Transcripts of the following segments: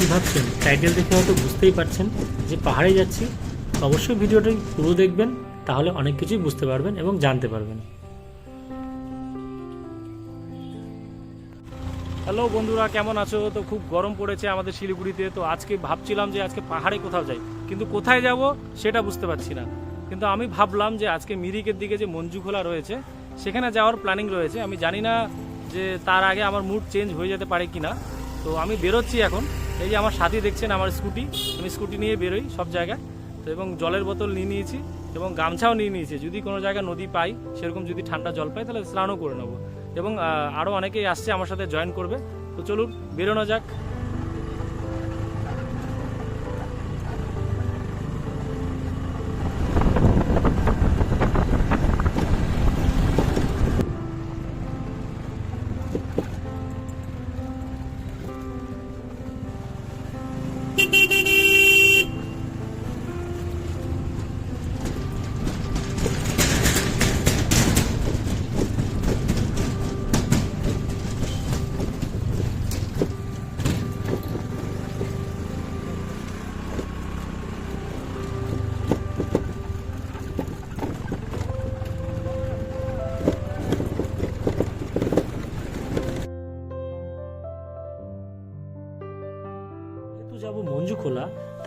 কী ভাবছেন? টাইটেল দেখে হয়তো বুঝতেই পারছেন যে পাহাড়ে যাচ্ছি অবশ্যই ভিডিওটি পুরো দেখবেন, তাহলে অনেক কিছুই বুঝতে পারবেন এবং জানতে পারবেন। হ্যালো বন্ধুরা, কেমন আছো? তো খুব গরম পড়েছে আমাদের শিলিগুড়িতে, তো আজকে ভাবছিলাম যে আজকে পাহাড়ে কোথাও যাই, কিন্তু কোথায় যাব সেটা বুঝতে পারছি না। কিন্তু আমি ভাবলাম যে আজকে মিরিকের দিকে যে মঞ্জু খোলা রয়েছে, সেখানে যাওয়ার প্ল্যানিং রয়েছে। আমি জানি না যে তার আগে আমার মুড চেঞ্জ হয়ে যেতে পারে কিনা, তো আমি বেরোচ্ছি এখন। এই যে আমার সাথী দেখছেন, আমার স্কুটি। আমি স্কুটি নিয়ে বেরোই সব জায়গায়। তো এবং জলের বোতল নিয়ে নিয়েছি এবং গামছাও নিয়ে নিয়েছি। যদি কোনো জায়গায় নদী পাই, সেরকম যদি ঠান্ডা জল পাই, তাহলে স্নানও করে নেব। এবং আরও অনেকেই আসছে আমার সাথে জয়েন করবে। তো চলুন, বেরোনো যাক।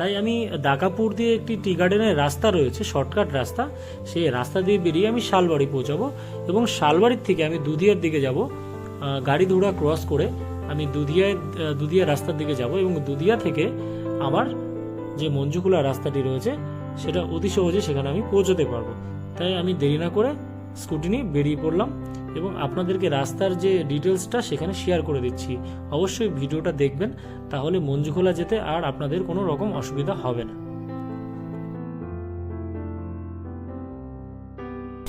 তাই আমি দাকাপুর দিয়ে একটি টি গার্ডেনের রাস্তা রয়েছে, শর্টকাট রাস্তা। সেই রাস্তা দিয়ে বেরিয়ে আমি শালবাড়ি পৌঁছাবো এবং শালবাড়ির থেকে আমি দুধিয়ার দিকে যাব গাড়ি ধোড়া ক্রস করে আমি দুধিয়ায় দুধিয়া রাস্তার দিকে যাব এবং দুধিয়া থেকে আমার যে মঞ্জুখোলা রাস্তাটি রয়েছে, সেটা অতি সহজে সেখানে আমি পৌঁছতে পারব। তাই আমি দেরি না করে স্কুটি নিয়ে বেরিয়ে পড়লাম। এবং আপনাদেরকে রাস্তার যে ডিটেলসটা সেখানে শেয়ার করে দিচ্ছি। অবশ্যই ভিডিওটা দেখবেন, তাহলে মঞ্জুখোলা যেতে আর আপনাদের কোনো রকম অসুবিধা হবে না।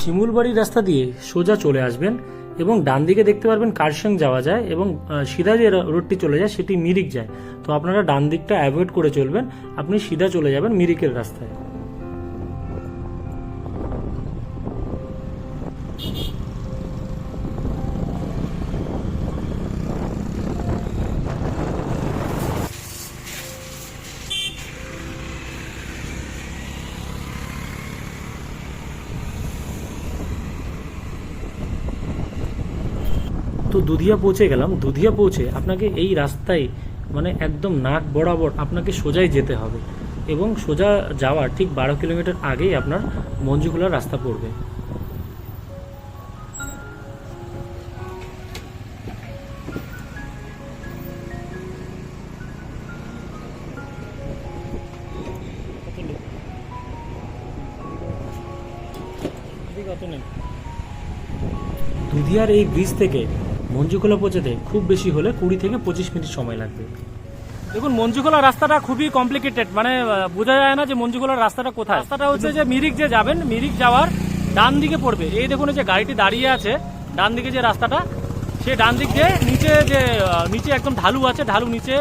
শিমুলবাড়ি রাস্তা দিয়ে সোজা চলে আসবেন এবং ডান দিকে দেখতে পারবেন কারসং যাওয়া যায় এবং সিধা যে রোডটি চলে যায় সেটি মিরিক যায়। তো আপনারা ডান দিকটা অ্যাভয়েড করে চলবেন, আপনি সিধা চলে যাবেন মিরিকের রাস্তায়। তো দুধিয়া পৌঁছে গেলাম। দুধিয়া পৌঁছে আপনাকে এই রাস্তায় মানে একদম নাক বরাবর আপনাকে সোজাই যেতে হবে এবং সোজা যাওয়ার ঠিক বারো কিলোমিটার আগেই আপনার মঞ্জুখোলার রাস্তা পড়বে। দুধিয়ার এই ব্রিজ থেকে মঞ্জুখোলা পৌঁছাতে খুব বেশি হলে কুড়ি থেকে পঁচিশ মিনিট সময় লাগবে। দেখুন মঞ্জুখোলা রাস্তাটা খুবই কমপ্লিকেটেড মানে বোঝা যায় না যে মঞ্জুখোলার রাস্তাটা কোথায়। রাস্তাটা হচ্ছে যে মিরিক যে যাবেন, মিরিক যাওয়ার ডান দিকে পড়বে। এই দেখুন যে গাড়িটি দাঁড়িয়ে আছে, ডান দিকে যে রাস্তাটা, সে ডান দিক দিয়ে নিচে যে নিচে একদম ঢালু আছে, ঢালু নিচে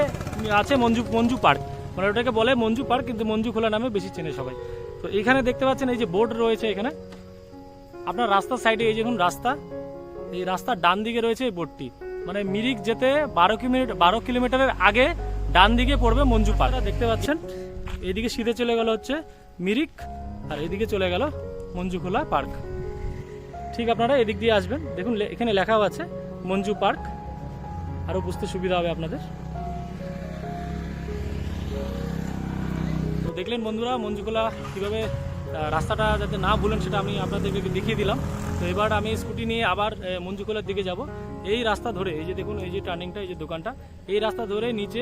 আছে মঞ্জু মঞ্জু পার্ক। মানে ওটাকে বলে মঞ্জু পার্ক, কিন্তু মঞ্জু খোলা নামে বেশি চেনে সবাই। তো এখানে দেখতে পাচ্ছেন, এই যে বোর্ড রয়েছে এখানে। আপনার রাস্তার সাইডে, এই দেখুন, রাস্তা। এই রাস্তার ডান দিকে রয়েছে এই বোর্ডটি মানে মিরিক যেতে বারো কিলোমিটার বারো কিলোমিটারের আগে ডান দিকে পড়বে মঞ্জু পার্ক। দেখতে পাচ্ছেন এইদিকে সিধে চলে গেল হচ্ছে মিরিক, আর এদিকে চলে গেল মঞ্জুখোলা পার্ক। ঠিক আপনারা এদিক দিয়ে আসবেন। দেখুন এখানে লেখাও আছে মঞ্জু পার্ক। আরও বুঝতে সুবিধা হবে আপনাদের। তো দেখলেন বন্ধুরা মঞ্জুখোলা কীভাবে রাস্তাটা যাতে না ভুলেন সেটা আমি আপনাদেরকে দেখিয়ে দিলাম। তো এবার আমি স্কুটি নিয়ে আবার আহ, মঞ্জুখোলার দিকে যাব। এই রাস্তা ধরে এই যে দেখুন এই যে টার্নিংটা এই যে দোকানটা এই রাস্তা ধরে নিচে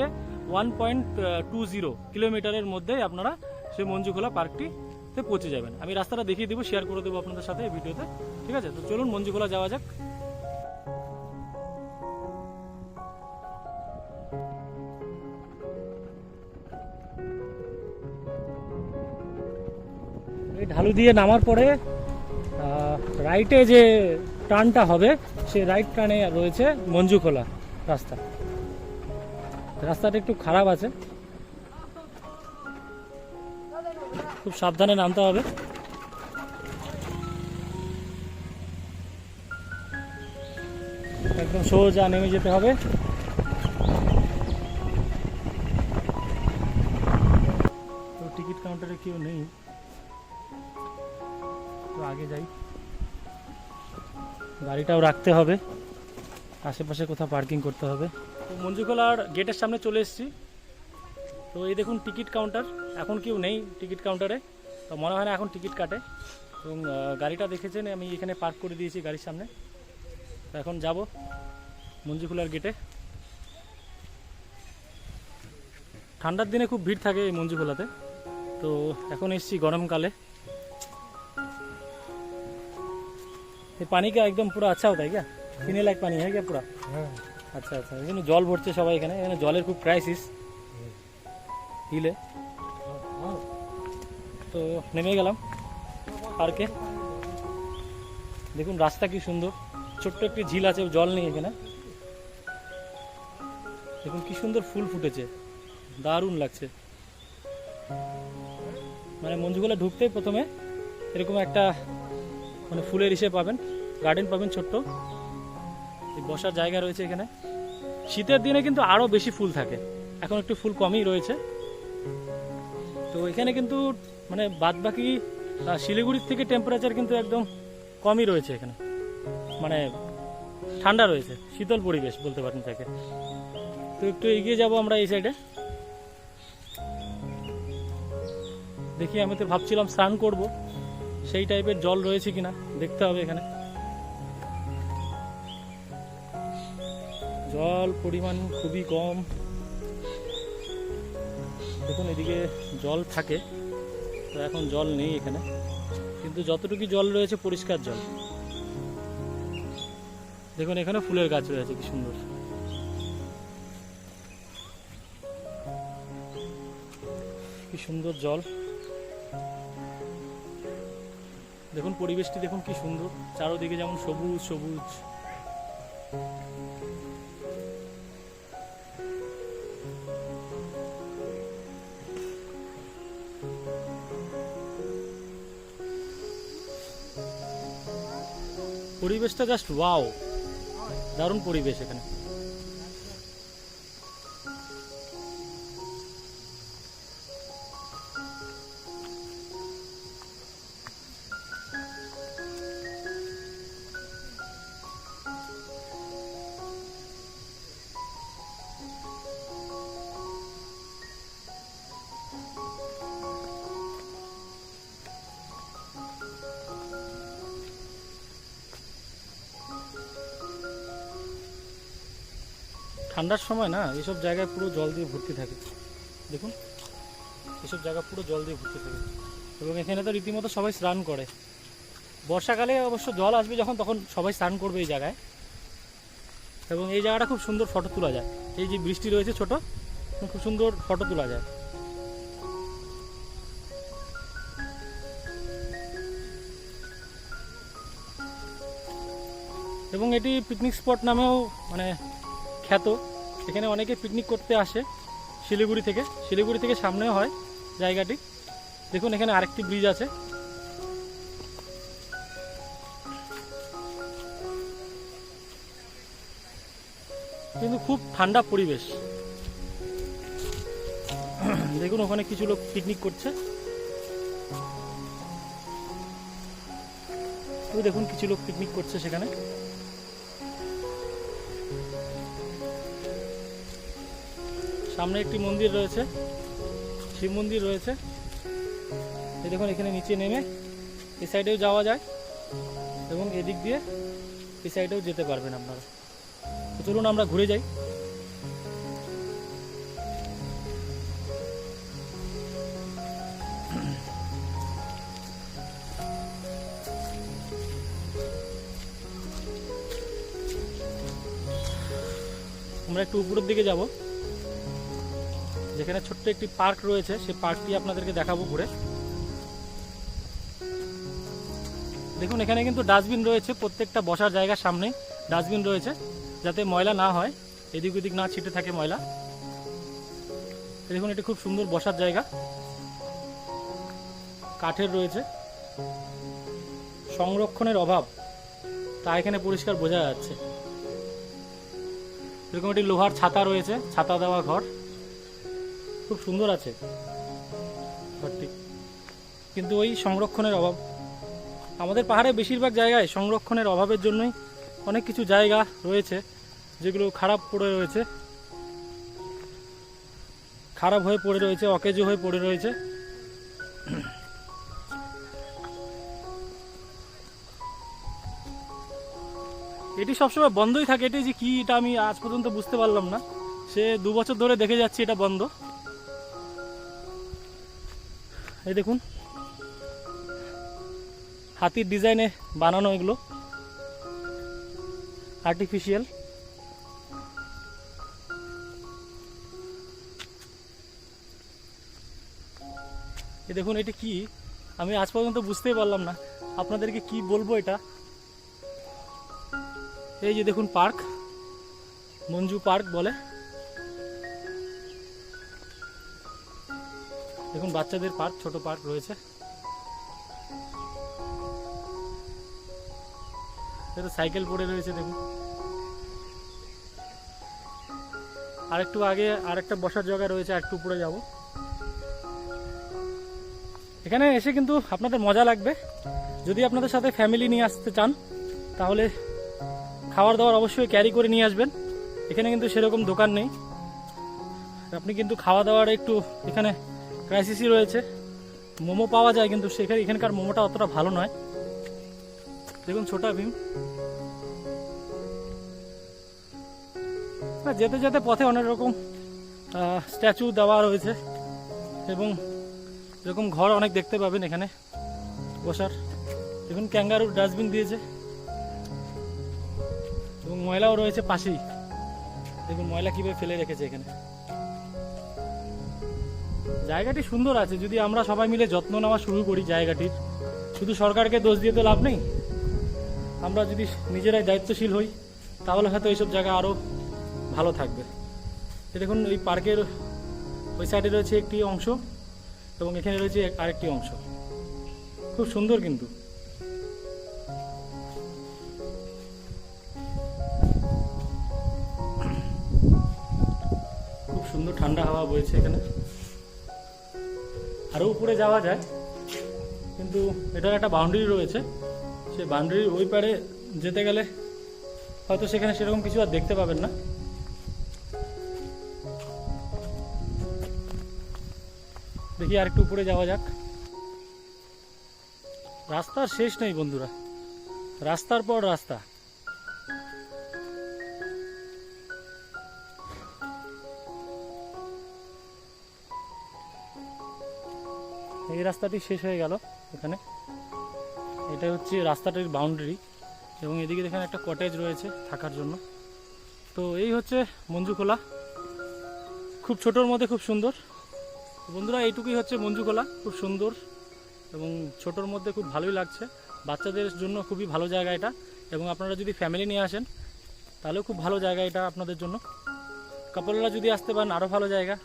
ওয়ান পয়েন্ট টু জিরো কিলোমিটারের মধ্যে আপনারা সেই মঞ্জুখোলা পার্কটিতে পৌঁছে যাবেন। আমি রাস্তাটা দেখিয়ে দেবো শেয়ার করে দেবো আপনাদের সাথে এই ভিডিওতে ঠিক আছে? তো চলুন মঞ্জুখোলা যাওয়া যাক। এই ঢালু দিয়ে নামার পরে রাইটে যে টার্নটা হবে সেই রাইট টার্নে রয়েছে মঞ্জুখোলা রাস্তা। রাস্তাটা একটু খারাপ আছে। খুব সাবধানে নামতে হবে। একদম সোজা নেমে যেতে হবে। টিকিট কাউন্টারে কেউ নেই। তো আগে যাই। গাড়িটাও রাখতে হবে। আশেপাশে কোথাও পার্কিং করতে হবে। তো মঞ্জুখোলার গেটের সামনে চলে এসেছি। তো এই দেখুন টিকিট কাউন্টার। এখন কেউ নেই টিকিট কাউন্টারে। তো মনে হয় না এখন টিকিট কাটে। এবং গাড়িটা দেখেছেন, আমি এখানে পার্ক করে দিয়েছি গাড়ির সামনে। তো এখন যাব মঞ্জুখোলার গেটে। ঠান্ডার দিনে খুব ভিড় থাকে এই মঞ্জুখোলাতে। তো এখন এসছি গরমকালে। ये पानी का एकदम पूरा अच्छा होता है क्या पीने लायक पानी है क्या पूरा আচ্ছা আচ্ছা এখানে জল ভরছে সবাই এখানে এখানে জলের খুব ক্রাইসিস হিলে তো নেমে গেলাম পার্কে দেখুন রাস্তা কি সুন্দর ছোট্ট একটি ঝিল আছে জল নেই এখানে দেখুন কি সুন্দর ফুল ফুটেছে দারুণ লাগছে মানে মঞ্জুগুলা ঢুকতেই প্রথমে এরকম একটা মানে ফুলের ইসে পাবেন গার্ডেন পাবেন ছোট্ট। বসার জায়গা রয়েছে এখানে। শীতের দিনে কিন্তু আরও বেশি ফুল থাকে। এখন একটু ফুল কমই রয়েছে। তো এখানে কিন্তু মানে বাদ বাকি শিলিগুড়ির থেকে টেম্পারেচার কিন্তু একদম কমই রয়েছে এখানে। মানে ঠান্ডা রয়েছে, শীতল পরিবেশ বলতে পারেন তাকে। তো একটু এগিয়ে যাব আমরা এই সাইডে দেখি আমি তো ভাবছিলাম স্নান করব। সেই টাইপের জল রয়েছে কিনা দেখতে হবে এখানে। জল পরিমাণ খুবই কম। দেখুন এদিকে জল থাকে, তো এখন জল নেই এখানে। কিন্তু যতটুকু জল রয়েছে পরিষ্কার জল। দেখুন এখানে ফুলের গাছ রয়েছে, কি সুন্দর। কি সুন্দর জল। দেখুন পরিবেশটি দেখুন কি সুন্দর। চারোদিকে যেমন সবুজ সবুজ। পরিবেশটা জাস্ট ওয়াও দারুণ পরিবেশ এখানে। ঠান্ডার সময় না এইসব জায়গায় পুরো জল দিয়ে ভর্তি থাকে। দেখুন, এসব জায়গা পুরো জল দিয়ে ভর্তি থাকে। এবং এখানে তো রীতিমতো সবাই স্নান করে। বর্ষাকালে অবশ্য জল আসবে যখন, তখন সবাই স্নান করবে এই জায়গায়। এবং এই জায়গাটা খুব সুন্দর ফটো তোলা যায়। এই যে বৃষ্টি রয়েছে ছোট খুব সুন্দর ফটো তোলা যায়। এবং এটি পিকনিক স্পট নামেও মানে খ্যাত। এখানে অনেকে পিকনিক করতে আসে শিলিগুড়ি থেকে। শিলিগুড়ি থেকে সামনেও হয় জায়গাটি। দেখুন, এখানে আরেকটি ব্রিজ আছে। কিন্তু খুব ঠান্ডা পরিবেশ। দেখুন, ওখানে কিছু লোক পিকনিক করছে। দেখুন, কিছু লোক পিকনিক করছে সেখানে। সামনে একটি মন্দির রয়েছে। শিব মন্দির রয়েছে। এই দেখুন, এখানে নিচে নেমে এই সাইডেও যাওয়া যায় এবং এদিক দিয়ে এই সাইডেও যেতে পারবেন আপনারা। তো চলুন, আমরা ঘুরে যাই। আমরা একটু উপরের দিকে যাব। যেখানে ছোট্ট একটি পার্ক রয়েছে, সেই পার্কটি আপনাদেরকে দেখাবো ঘুরে। দেখুন, এখানে কিন্তু ডাস্টবিন রয়েছে, প্রত্যেকটা বসার জায়গার সামনে ডাস্টবিন রয়েছে, যাতে ময়লা না হয়, এদিক ওদিক না ছিটে থাকে ময়লা। দেখুন, এটি খুব সুন্দর বসার জায়গা। কাঠের রয়েছে। সংরক্ষণের অভাব, তা এখানে পরিষ্কার বোঝা যাচ্ছে। এরকম একটি লোহার ছাতা রয়েছে, ছাতা দেওয়া ঘর। খুব সুন্দর আছে। ঘরটি। কিন্তু ওই সংরক্ষণের অভাব। আমাদের পাহাড়ে বেশিরভাগ জায়গায় সংরক্ষণের অভাবের জন্যই অনেক কিছু জায়গা রয়েছে, যেগুলো খারাপ পড়ে রয়েছে। খারাপ হয়ে পড়ে রয়েছে, অকেজো হয়ে পড়ে রয়েছে। এটি সবসময় বন্ধই থাকে। এটি যে কি, এটা আমি আজ পর্যন্ত বুঝতে পারলাম না। সে দু বছর ধরে দেখে যাচ্ছি এটা বন্ধ। এই দেখুন। হাতির ডিজাইনে বানানো এগুলো। আর্টিফিশিয়াল এই দেখুন, এটা কি? আমি আজ পর্যন্ত বুঝতেই পারলাম না। আপনাদেরকে কি বলব এটা? এই যে দেখুন, পার্ক। মঞ্জু পার্ক বলে। দেখুন, বাচ্চাদের পার্ক, ছোট পার্ক রয়েছে। সাইকেল পড়ে রয়েছে, দেখুন। আরেকটু আগে আরেকটা বসার জায়গা রয়েছে, আরেকটু উপরে যাব। এখানে এসে কিন্তু আপনাদের মজা লাগবে। যদি আপনাদের সাথে ফ্যামিলি নিয়ে আসতে চান, তাহলে খাবার দাবার অবশ্যই ক্যারি করে নিয়ে আসবেন। এখানে কিন্তু সেরকম দোকান নেই। আপনি কিন্তু খাওয়া দাওয়ার একটু এখানে ক্রাইসিসই রয়েছে। মোমো পাওয়া যায়, কিন্তু সেখানে এখানকার মোমোটা অতটা ভালো নয়। দেখুন ছোটা ভীম। যেতে যেতে পথে অনেক রকম স্ট্যাচু দেওয়া রয়েছে এবং এরকম ঘর অনেক দেখতে পাবেন এখানে বসার। দেখুন ক্যাঙ্গারুর ডাস্টবিন দিয়েছে। এবং ময়লাও রয়েছে পাশেই। দেখুন ময়লা কীভাবে ফেলে রেখেছে এখানে। জায়গাটি সুন্দর আছে, যদি আমরা সবাই মিলে যত্ন নেওয়া শুরু করি জায়গাটির। শুধু সরকারকে দোষ দিয়ে তো লাভ নেই। আমরা যদি নিজেরাই দায়িত্বশীল হই, তাহলে হয়তো এইসব জায়গা আরও ভালো থাকবে। এই দেখুন ওই পার্কের ওই সাইডে রয়েছে একটি অংশ এবং এখানে রয়েছে আরেকটি অংশ। খুব সুন্দর কিন্তু। খুব সুন্দর ঠান্ডা হাওয়া বইছে এখানে। আরও উপরে যাওয়া যায়। কিন্তু এটার একটা বাউন্ডারি রয়েছে। সেই বাউন্ডারির ওই পারে যেতে গেলে হয়তো সেখানে সেরকম কিছু আর দেখতে পাবেন না। দেখি আর একটু উপরে যাওয়া যাক। রাস্তার শেষ নেই বন্ধুরা। রাস্তার পর রাস্তা। এই রাস্তাটি শেষ হয়ে গেল এখানে। এটা হচ্ছে রাস্তাটির বাউন্ডারি এবং এদিকে দেখেন একটা কটেজ রয়েছে থাকার জন্য। তো এই হচ্ছে মঞ্জুখোলা। খুব ছোটোর মধ্যে খুব সুন্দর। বন্ধুরা, এইটুকুই হচ্ছে মঞ্জুখোলা। খুব সুন্দর এবং ছোটোর মধ্যে খুব ভালোই লাগছে। বাচ্চাদের জন্য খুবই ভালো জায়গা এটা এবং আপনারা যদি ফ্যামিলি নিয়ে আসেন, তাহলেও খুব ভালো জায়গা এটা আপনাদের জন্য। কাপড়রা যদি আসতে পারেন আরও ভালো জায়গা।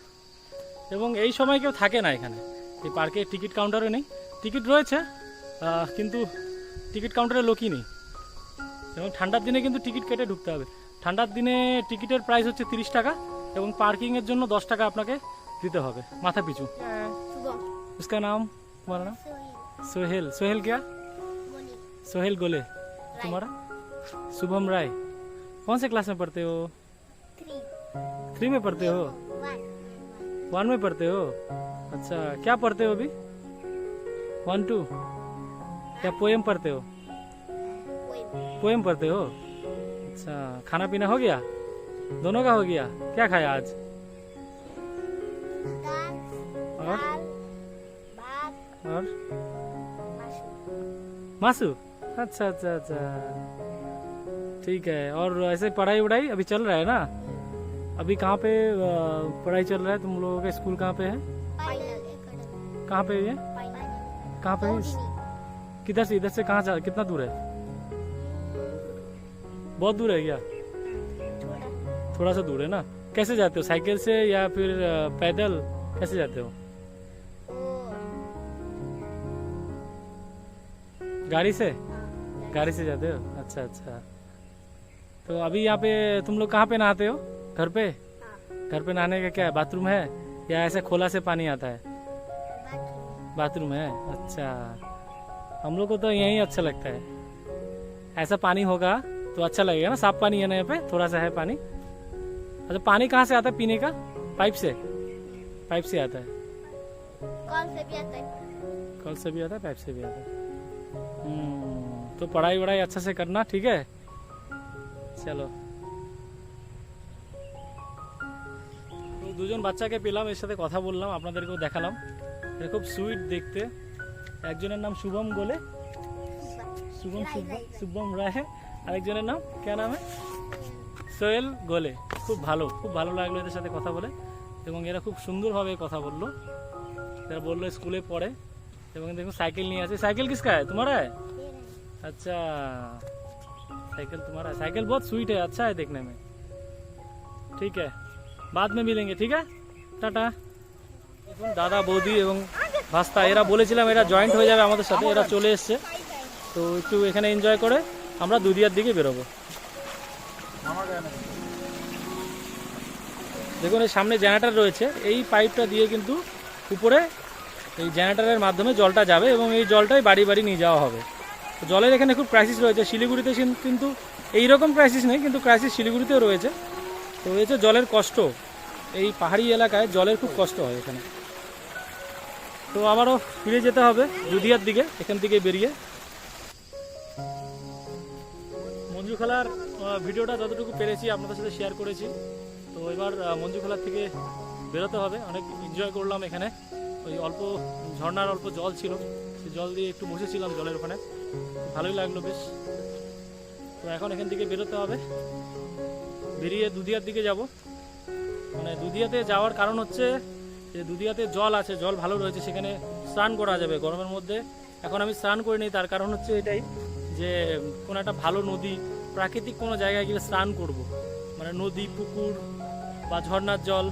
এবং এই সময় কেউ থাকে না এখানে। এই পার্কে টিকিট কাউন্টারও নেই টিকিট রয়েছে আহ, কিন্তু টিকিট কাউন্টারে লোকই নেই এবং ঠান্ডার দিনে কিন্তু টিকিট কেটে ঢুকতে হবে ঠান্ডার দিনে টিকিটের প্রাইস হচ্ছে তিরিশ টাকা এবং পার্কিংয়ের জন্য দশ টাকা আপনাকে দিতে হবে মাথা পিছু सुबह उसका नाम तुम्हारा नाम सोहेल सोहेल सोहेल क्या बोली सोहेल गोले तुम्हारा शुभम राय कौन से क्लास में पढ़ते हो थ्री थ्री में पढ़ते हो वन में पढ़ते हो? अच्छा क्या पढ़ते हो अभी? वन टू क्या पोएम पढ़ते हो? पोएम पढ़ते हो? अच्छा खाना पीना हो गया? दोनों का हो गया? क्या खाया आज? और? और? मासू। अच्छा अच्छा अच्छा। ठीक है और ऐसे पढ़ाई वढ़ाई अभी चल रहा है ना? अभी कहाँ पे पढ़ाई चल रहा है? तुम लोगों का स्कूल कहाँ पे है? कहाँ पे ये? कहाँ पे? किधर से इधर से कहाँ जा कितना दूर है? बहुत दूर है क्या? थोड़ा थोड़ा सा दूर है ना? कैसे जाते हो? साइकिल से या फिर पैदल? कैसे जाते हो? गाड़ी से? हाँ, गाड़ी से जाते हो? अच्छा अच्छा। तो अभी यहाँ पे तुम लोग कहाँ पे नहाते हो? घर पे? हाँ घर पे नहाने का क्या है बाथरूम है? या ऐसे खोला से पानी आता है? बाथरूम है। अच्छा। हम लोग को तो यही अच्छा लगता है। ऐसा पानी होगा तो अच्छा लगेगा ना साफ़ पानी है ना यहाँ पे? थोड़ा सा है पानी। अच्छा पानी कहाँ से आता है पीने का? पाइप से? पाइप से आता है। कॉल से भी आता है। कल से भी आता है पाइप से भी आता है। हम्म, तो पढ़ाई वढ़ाई अच्छा से करना ठीक है? চলো দুজন বাচ্চাকে পেলাম এর সাথে কথা বললাম আপনাদেরকেও দেখালাম এটা খুব সুইট দেখতে একজনের নাম শুভম গোলে শুভম রায়, শুভ- রায়, রায়। শুভম রায় আরেকজনের নাম কে নাম সোহেল গোলে খুব ভালো খুব ভালো লাগলো এদের সাথে কথা বলে এবং এরা খুব সুন্দরভাবে কথা বললো এরা বললো স্কুলে পড়ে এবং দেখুন সাইকেল নিয়ে আছে साइकिल किसका है तुम्हारा है ये रहा। अच्छा साइकिल तुम्हारा है साइकिल बहुत स्वीट है अच्छा है देखने में ठीक है बाद में मिलेंगे ठीक है টাটা দেখুন দাদা বৌদি এবং ভাস্তা এরা বলেছিলাম এরা জয়েন্ট হয়ে যাবে আমাদের সাথে এরা চলে এসছে তো একটু এখানে এনজয় করে আমরা দুদিয়ার দিকে বেরোবো দেখুন এই সামনে জেনারেটর রয়েছে এই পাইপটা দিয়ে কিন্তু উপরে এই জেনারেটরের মাধ্যমে জলটা যাবে এবং এই জলটাই বাড়ি বাড়ি নিয়ে যাওয়া হবে তো জলের এখানে খুব ক্রাইসিস রয়েছে শিলিগুড়িতে কিন- কিন্তু এই রকম ক্রাইসিস নেই কিন্তু ক্রাইসিস শিলিগুড়িতেও রয়েছে তো রয়েছে জলের কষ্ট এই পাহাড়ি এলাকায় জলের খুব কষ্ট হয় এখানে। তো আবারও ফিরে যেতে হবে দুধিয়ার দিকে, এখান থেকে বেরিয়ে। মঞ্জু খেলার ভিডিওটা যতটুকু পেরেছি আপনাদের সাথে শেয়ার করেছি। তো এবার মঞ্জু খেলার থেকে বেরোতে হবে। অনেক এনজয় করলাম এখানে। ওই অল্প ঝর্ণার অল্প জল ছিল। সেই জল দিয়ে একটু বসেছিলাম জলের ওখানে। ভালোই লাগল বেশ। তো এখন এখান থেকে বেরোতে হবে। বেরিয়ে দুধিয়ার দিকে যাব। মানে দুধিয়াতে যাওয়ার কারণ হচ্ছে যে দুধিয়াতে জল আছে, জল ভালো রয়েছে, সেখানে স্নান করা যাবে গরমের মধ্যে। এখন আমি স্নান করে নিই, তার কারণ হচ্ছে এটাই যে কোনো একটা ভালো নদী, প্রাকৃতিক কোনো জায়গায় গিয়ে স্নান করব। মানে নদী, পুকুর বা ঝর্ণার জল।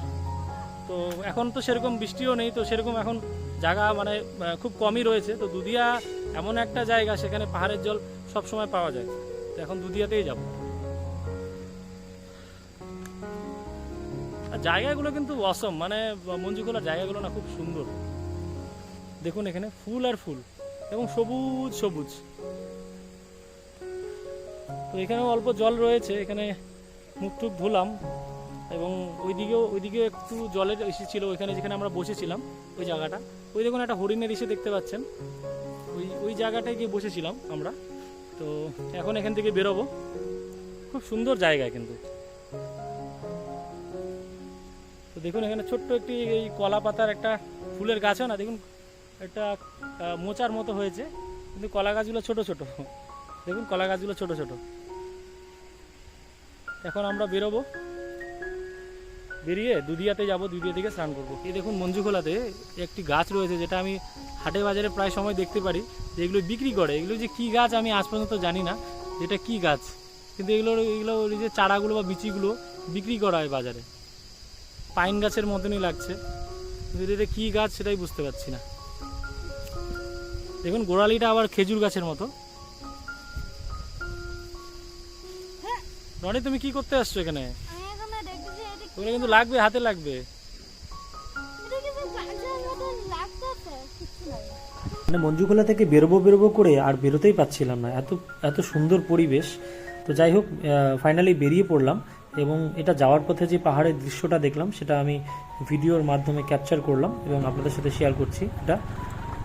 তো এখন তো সেরকম বৃষ্টিও নেই, তো সেরকম এখন জায়গা মানে খুব কমই রয়েছে। তো দুধিয়া এমন একটা জায়গা, সেখানে পাহাড়ের জল সব সময় পাওয়া যায়। তো এখন দুধিয়াতেই যাব। জায়গাগুলো কিন্তু অসম মানে মঞ্জুখোলার জায়গাগুলো না খুব সুন্দর। দেখুন এখানে ফুল আর ফুল, এবং সবুজ সবুজ। তো এখানেও অল্প জল রয়েছে, এখানে মুখ টুক ধুলাম, এবং ওইদিকেও ওইদিকেও একটু জলের ইসে ছিল, ওইখানে যেখানে আমরা বসেছিলাম, ওই জায়গাটা। ওই দেখুন একটা হরিণের ইসে দেখতে পাচ্ছেন। ওই ওই জায়গাটায় গিয়ে বসেছিলাম আমরা। তো এখন এখান থেকে বেরোবো। খুব সুন্দর জায়গা কিন্তু। দেখুন এখানে ছোট্ট একটি এই কলা পাতার একটা ফুলের গাছও না, দেখুন, একটা মোচার মতো হয়েছে, কিন্তু কলা গাছগুলো ছোট ছোট। দেখুন, কলা গাছগুলো ছোট ছোট। এখন আমরা বেরোবো। বেরিয়ে দুধিয়াতে যাব দুধিয়া থেকে স্নান করব। এই দেখুন মঞ্জুখোলাতে একটি গাছ রয়েছে, যেটা আমি হাটে বাজারে প্রায় সময় দেখতে পারি, যে এগুলো বিক্রি করে। এগুলো যে কী গাছ আমি আজ পর্যন্ত জানি না, যেটা কী গাছ। কিন্তু এগুলো এগুলো যে চারাগুলো বা বিচিগুলো বিক্রি করা হয় বাজারে। পাইন গাছের মতনই লাগছে। কিন্তু এটা কী গাছ সেটাই বুঝতে পারছি না। দেখুন গোড়ালিটা আবার খেজুর গাছের মতো। রনি তুমি কি করতে আসছো এখানে? ওগুলো কিন্তু লাগবে হাতে লাগবে। মানে মঞ্জুখোলা থেকে বেরোবো বেরোবো করে আর বেরোতেই পাচ্ছিলাম না। এত এত সুন্দর পরিবেশ। তো যাই হোক ফাইনালি বেরিয়ে পড়লাম। এবং এটা যাওয়ার পথে যে পাহাড়ের দৃশ্যটা দেখলাম, সেটা আমি ভিডিওর মাধ্যমে ক্যাপচার করলাম এবং আপনাদের সাথে শেয়ার করছি এটা।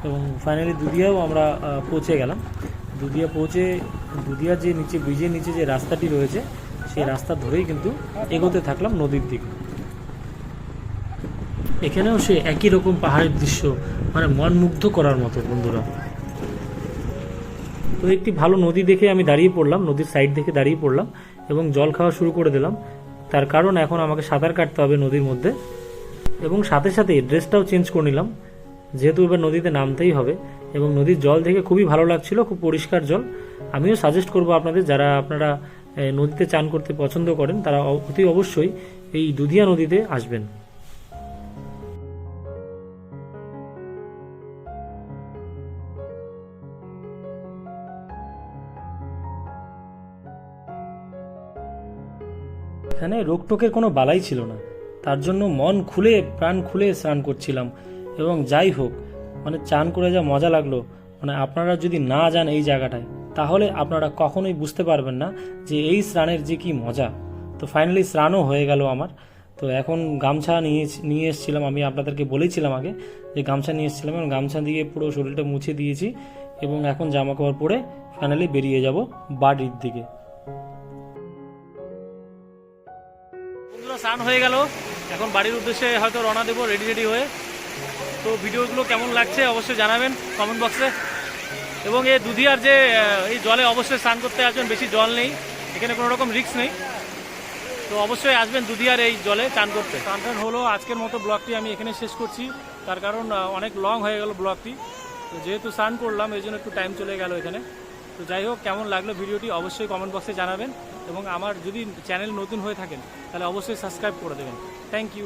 এবং ফাইনালি দুদিয়াও আমরা পৌঁছে গেলাম। দুদিয়া পৌঁছে দুদিয়ার যে নিচে ব্রিজের নিচে যে রাস্তাটি রয়েছে, সেই রাস্তা ধরেই কিন্তু এগোতে থাকলাম নদীর দিকে। এখানেও সে একই রকম পাহাড়ের দৃশ্য মানে মন মুগ্ধ করার মতো বন্ধুরা। তো একটি ভালো নদী দেখে আমি দাঁড়িয়ে পড়লাম, নদীর সাইড দেখে দাঁড়িয়ে পড়লাম। এবং জল খাওয়া শুরু করে দিলাম। তার কারণ এখন আমাকে সাঁতার কাটতে হবে নদীর মধ্যে। এবং সাথে সাথে ড্রেসটাও চেঞ্জ করে নিলাম। যেহেতু এবার নদীতে নামতেই হবে এবং নদীর জল দেখে খুবই ভালো লাগছিল, খুব পরিষ্কার জল। আমিও সাজেস্ট করব আপনাদের, যারা আপনারা নদীতে চান করতে পছন্দ করেন, তারা অতি অবশ্যই এই দুধিয়া নদীতে আসবেন। এখানে রোগটোকের কোনো বালাই ছিল না। তার জন্য মন খুলে, প্রাণ খুলে স্নান করছিলাম এবং যাই হোক মানে চান করে যা মজা লাগল মানে আপনারা যদি না যান এই জায়গাটায়, তাহলে আপনারা কখনোই বুঝতে পারবেন না যে এই স্নানের যে কি মজা। তো ফাইনালি স্নানও হয়ে গেল আমার। তো এখন গামছা নিয়ে নিয়ে এসেছিলাম, আমি আপনাদেরকে বলেছিলাম আগে যে গামছা নিয়ে এসেছিলাম এবং গামছা দিয়ে পুরো শরীরটা মুছে দিয়েছি এবং এখন জামা কাপড় পরে ফাইনালি বেরিয়ে যাব বাড়ির দিকে। স্নান হয়ে গেল। এখন বাড়ির উদ্দেশ্যে হয়তো রওনা দেবো রেডি রেডি হয়ে। তো ভিডিওগুলো কেমন লাগছে অবশ্যই জানাবেন কমেন্ট বক্সে এবং এই দুধিয়ার যে এই জলে অবশ্যই স্নান করতে আসবেন, বেশি জল নেই। এখানে কোনো রকম রিস্ক নেই। তো অবশ্যই আসবেন দুধিয়ার এই জলে চান করতে। স্নান টান হলো, আজকের মতো ব্লগটি আমি এখানে শেষ করছি। তার কারণ অনেক লং হয়ে গেল ব্লগটি। তো যেহেতু স্নান করলাম, এই জন্য একটু টাইম চলে গেল এখানে। তো যাই হোক, কেমন লাগল ভিডিওটি অবশ্যই কমেন্ট বক্সে জানাবেন এবং আমার যদি চ্যানেল নতুন হয়ে থাকেন, তাহলে অবশ্যই সাবস্ক্রাইব করে দেবেন। Thank you